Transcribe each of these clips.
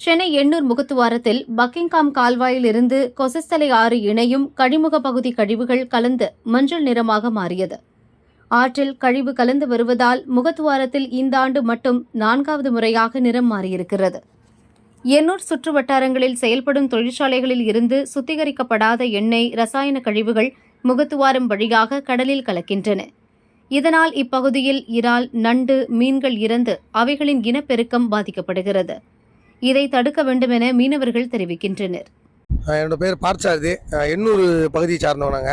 Chennai Ennore முகத்துவாரத்தில் Buckingham கால்வாயில் இருந்து கொசஸ்தலை ஆறு இணையும் கழிமுக பகுதி கழிவுகள் கலந்து மஞ்சள் நிறமாக மாறியது. ஆற்றில் கழிவு கலந்து வருவதால் முகத்துவாரத்தில் இந்த ஆண்டு மட்டும் நான்காவது முறையாக நிறம் மாறியிருக்கிறது. எண்ணூர் சுற்று வட்டாரங்களில் செயல்படும் தொழிற்சாலைகளில் இருந்து சுத்திகரிக்கப்படாத எண்ணெய் ரசாயன கழிவுகள் முகத்துவாரம் வழியாக கடலில் கலக்கின்றன. இதனால் இப்பகுதியில் இறால் நண்டு மீன்கள் இறந்து அவைகளின் இனப்பெருக்கம் பாதிக்கப்படுகிறது. இதை தடுக்க வேண்டுமென மீனவர்கள் தெரிவிக்கின்றனர். என்னோட பேர் பார்த்தசாரதி எண்ணூர் பகுதியை சார்ந்தவனாங்க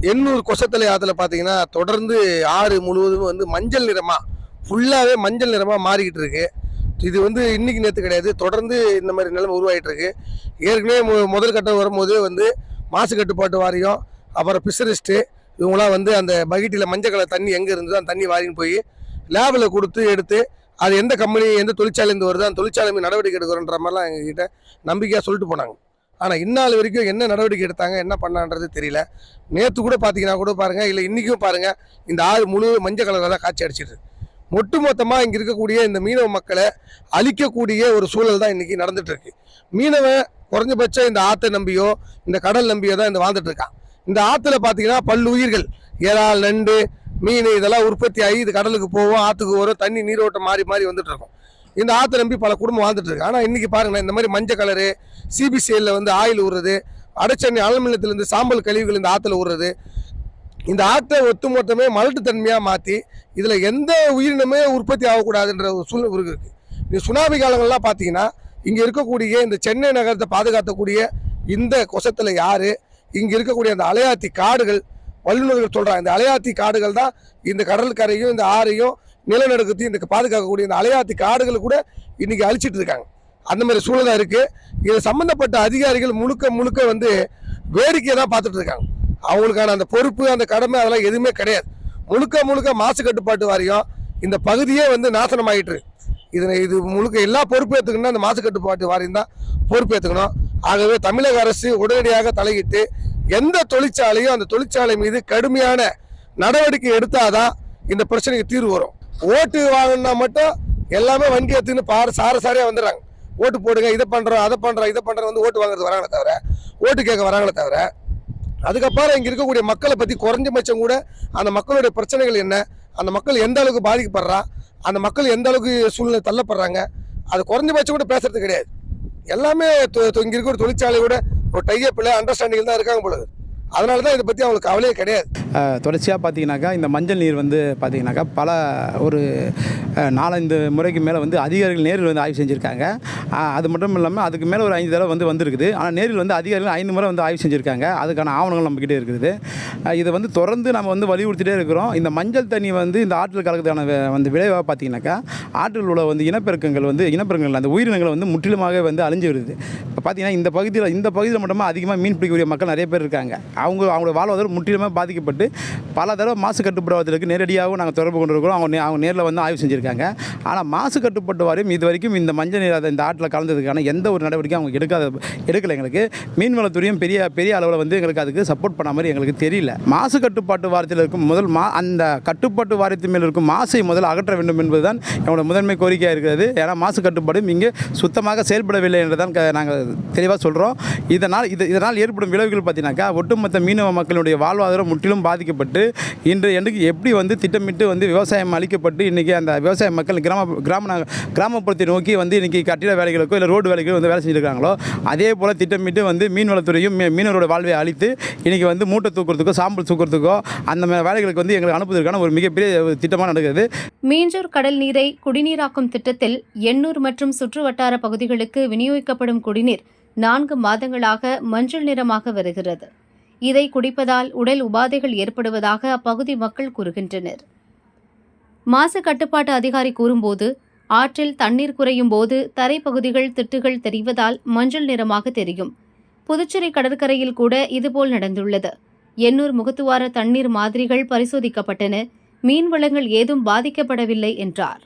எண்ணூர் கொசத்தலை ஆற்றுல பார்த்தீங்கன்னா தொடர்ந்து ஆறு முழுவதும் வந்து மஞ்சள் நிறமாக ஃபுல்லாகவே மஞ்சள் நிறமாக மாறிக்கிட்டு இருக்கு. இது வந்து இன்னைக்கு நேற்று கிடையாது. தொடர்ந்து இந்த மாதிரி நிலைமை உருவாகிட்டு இருக்கு. ஏற்கனவே மு- முதல் கட்டம் வரும்போது வந்து மாசு கட்டுப்பாட்டு வாரியம் அப்புறம் பிசரிஸ்ட்டு இவங்களாம் வந்து அந்த பகிட்டியில் மஞ்சள் கலர் தண்ணி எங்கே இருந்ததோ அந்த தண்ணி வாரின்னு போய் லேபில் கொடுத்து எடுத்து அது எந்த கம்பெனி எந்த தொழிற்சாலையிலேருந்து வருதோ அந்த தொழிற்சாலை நடவடிக்கை எடுக்கிறோன்ற மாதிரிலாம் எங்ககிட்ட நம்பிக்கையாக சொல்லிட்டு போனாங்க. ஆனால் இந்நாள் வரைக்கும் என்ன நடவடிக்கை எடுத்தாங்க என்ன பண்ணான்றது தெரியல. நேற்று கூட பார்த்தீங்கன்னா கூட பாருங்கள் இல்லை இன்றைக்கும் பாருங்கள் இந்த ஆறு முழு மஞ்சள் கலரில் தான் காட்சி அடிச்சிட்டு ஒட்டு மொத்தமாக இங்கே இருக்கக்கூடிய இந்த மீனவ மக்களை அழிக்கக்கூடிய ஒரு சூழல் தான் இன்றைக்கி நடந்துகிட்ருக்கு மீனவன் குறைஞ்சபட்சம் இந்த ஆற்றை நம்பியோ இந்த கடல் நம்பியோ தான் இந்த வாழ்ந்துட்டு இருக்கான். இந்த ஆற்றுல பார்த்தீங்கன்னா பல்லு உயிர்கள் இறால் நண்டு மீன் இதெல்லாம் உற்பத்தி ஆகி இது கடலுக்கு போவோம் ஆற்றுக்கு வரும் தண்ணி நீரோட்டம் மாறி மாறி வந்துட்டு இருக்கும். இந்த ஆற்று நம்பி பல குடும்பம் வாழ்ந்துட்டு இருக்கு. ஆனால் இன்னைக்கு பாருங்களேன் இந்த மாதிரி மஞ்சள் கலரு சிபிசிஎல்ல வந்து ஆயில் ஊறுறது அடைச்சென்னை அலுமினியத்திலிருந்து சாம்பல் கழிவுகள் இந்த ஆற்றுல ஊறுறது இந்த ஆற்றை ஒட்டுமொத்தமே மலட்டுத்தன்மையாக மாற்றி இதில் எந்த உயிரினமே உற்பத்தி ஆகக்கூடாதுன்ற ஒரு சூழ்நிலை இருக்கு. இந்த சுனாமி காலங்கள்லாம் பார்த்தீங்கன்னா இங்கே இருக்கக்கூடிய இந்த சென்னை நகரத்தை பாதுகாக்கக்கூடிய இந்த கொசத்தில் யார் இங்கே இருக்கக்கூடிய அந்த அலையாத்தி காடுகள் வல்லுநர்கள் சொல்கிறாங்க இந்த அலையாத்தி காடுகள் தான் இந்த கடற்கரையும் இந்த ஆறையும் நிலநடுக்கத்தையும் இந்த பாதுகாக்கக்கூடிய இந்த அலையாத்தி காடுகள் கூட இன்றைக்கி அழிச்சிட்டு இருக்காங்க. அந்த மாதிரி சூழல் தான் இருக்குது இது சம்மந்தப்பட்ட அதிகாரிகள் முழுக்க முழுக்க வந்து வேடிக்கையை தான் பார்த்துட்டு இருக்காங்க. அவங்களுக்கான அந்த பொறுப்பு அந்த கடமை அதெல்லாம் எதுவுமே கிடையாது. முழுக்க முழுக்க மாசு கட்டுப்பாட்டு வாரியம் இந்த பகுதியே வந்து நாசனம் இருக்கு. இதனை இது முழுக்க எல்லா பொறுப்பேற்றுக்கணும்னா அந்த மாசு கட்டுப்பாட்டு வாரியம் தான் பொறுப்பேற்றுக்கணும் ஆகவே தமிழக அரசு உடனடியாக தலையிட்டு எந்த தொழிற்சாலையும் அந்த தொழிற்சாலை மீது கடுமையான நடவடிக்கை எடுத்தாதான் இந்த பிரச்சனைக்கு தீர்வு வரும். ஓட்டு வாங்கினா மட்டும் எல்லாமே வண்டி எடுத்துன்னு பாரு சார சாரையாக வந்துடுறாங்க. ஓட்டு போடுங்க இதை பண்றோம் அதை பண்றோம் இதை பண்றோம் வந்து ஓட்டு வாங்குறது வராங்களே தவிர ஓட்டு கேட்க வராங்களே தவிர அதுக்கப்புறம் இங்க இருக்கக்கூடிய மக்களை பத்தி குறைஞ்சபட்சம் கூட அந்த மக்களுடைய பிரச்சனைகள் என்ன அந்த மக்கள் எந்த அளவுக்கு பாதிக்கப்படுறா அந்த மக்கள் எந்த அளவுக்கு சூழ்நிலை தள்ளப்படுறாங்க அது குறைஞ்சபட்சம் கூட பேசுறது கிடையாது. எல்லாமே தொ- இங்க இருக்கிற தொழிற்சாலை கூட ஒரு டையப்பில் அண்டர்ஸ்டாண்டிங் தான் இருக்காங்க போல. அதனால தான் இதை பத்தி அவங்களுக்கு கவலையே கிடையாது. தொடர்ச்சியாக பார்த்தீங்கன்னாக்கா இந்த மஞ்சள் நீர் வந்து பார்த்தீங்கன்னாக்கா பல ஒரு நாலஞ்சு முறைக்கு மேலே வந்து அதிகாரிகள் நேரில் வந்து ஆய்வு செஞ்சுருக்காங்க. அது மட்டும் இல்லாமல் அதுக்கு மேலே ஒரு ஐந்து தடவை வந்து வந்திருக்குது. ஆனால் நேரில் வந்து அதிகாரிகள் ஐந்து முறை வந்து ஆய்வு செஞ்சுருக்காங்க. அதுக்கான ஆவணங்கள் நம்மக்கிட்டே இருக்குது. இதை வந்து தொடர்ந்து நம்ம வந்து வலியுறுத்திட்டே இருக்கிறோம். இந்த மஞ்சள் தண்ணி வந்து இந்த ஆற்றில் கலக்கிறதான வந்து விளைவாக பார்த்தீங்கன்னாக்கா ஆற்றில் உள்ள வந்து இனப்பெருக்கங்கள் வந்து இனப்பெருக்கங்கள் அந்த உயிரினங்கள் வந்து முற்றிலுமாக வந்து அழிஞ்சு வருது. இப்போ பார்த்தீங்கன்னா இந்த பகுதியில் இந்த பகுதியில் மட்டுமே அதிகமாக மீன் பிடிக்கக்கூடிய மக்கள் நிறைய பேர் இருக்காங்க. அவங்க அவங்களோட வாழ்வாதாரம் முற்றிலுமாக பாதிக்கப்பட்டு பல தடவை மாசு கட்டுப்பாடுவதற்கு நேரடியாகவும் நாங்கள் தொடர்பு கொண்டிருக்கிறோம். அவங்க அவங்க நேரில் வந்து ஆய்வு செஞ்சுருக்காங்க. ஆனால் மாசு கட்டுப்பாட்டு வாரியம் இது வரைக்கும் இந்த மஞ்சள் நீர் அதை இந்த ஆற்றில் கலந்ததுக்கான எந்த ஒரு நடவடிக்கையும் அவங்க எடுக்காத எடுக்கலை எங்களுக்கு. மீன்வளத்துறையும் பெரிய பெரிய அளவில் வந்து எங்களுக்கு அதுக்கு சப்போர்ட் பண்ண மாதிரி எங்களுக்கு தெரியல. மாசு கட்டுப்பாட்டு வாரத்தில் இருக்கும் முதல் மா அந்த கட்டுப்பாட்டு வாரியத்தின் மேல் இருக்கும் மாசை முதல் அகற்ற வேண்டும் என்பதுதான் என்னோட முதன்மை கோரிக்கையாக இருக்கிறது. ஏன்னா மாசு கட்டுப்பாடு இங்கே சுத்தமாக செயல்படவில்லை என்றுதான் க- நாங்கள் தெளிவாக சொல்கிறோம் இதனால் இது இதனால் ஏற்படும் விளைவுகள் பார்த்தீங்கன்னாக்கா ஒட்டுமொத்த மீனவ மக்களுடைய வாழ்வாதாரம் முற்றிலும் பாதிக்கப்பட்டு இன்று எனக்கு எப்படி வந்து திட்டமிட்டு வந்து விவசாயம் அளிக்கப்பட்டு இன்றைக்கி அந்த விவசாய மக்கள் கிராம கிராம கிராமப்புறத்தை நோக்கி வந்து இன்றைக்கி கட்டிட வேலைகளுக்கோ இல்லை ரோடு வேலைகளோ வந்து வேலை செஞ்சுருக்காங்களோ அதே போல் திட்டமிட்டு வந்து மீன்வளத்துறையும் மீனவரோட வாழ்வை அழித்து இன்றைக்கி வந்து மூட்டை தூக்குறதுக்கோ சாம்பல் தூக்குறதுக்கோ அந்த வேலைகளுக்கு வந்து எங்களுக்கு அனுப்புவதற்கான ஒரு மிகப்பெரிய ஒரு திட்டமாக நடக்குது. மீஞ்சூர் கடல் நீரை குடிநீராக்கும் திட்டத்தில் எண்ணூர் மற்றும் சுற்று வட்டார பகுதிகளுக்கு விநியோகிக்கப்படும் குடிநீர் நான்கு மாதங்களாக மஞ்சள் நிறமாக வருகிறது. இதை குடிப்பதால் உடல் உபாதைகள் ஏற்படுவதாக அப்பகுதி மக்கள் கூறுகின்றனர். மாசு கட்டுப்பாட்டு அதிகாரி கூறும்போது ஆற்றில் தண்ணீர் குறையும் போது தரைப்பகுதிகள் திட்டுகள் தெரிவதால் மஞ்சள் நிறமாக தெரியும். புதுச்சேரி கடற்கரையில் கூட இதுபோல் நடந்துள்ளது. எண்ணூர் முகத்துவார தண்ணீர் மாதிரிகள் பரிசோதிக்கப்பட்டன. மீன் வளங்கள் ஏதும் பாதிக்கப்படவில்லை என்றார்.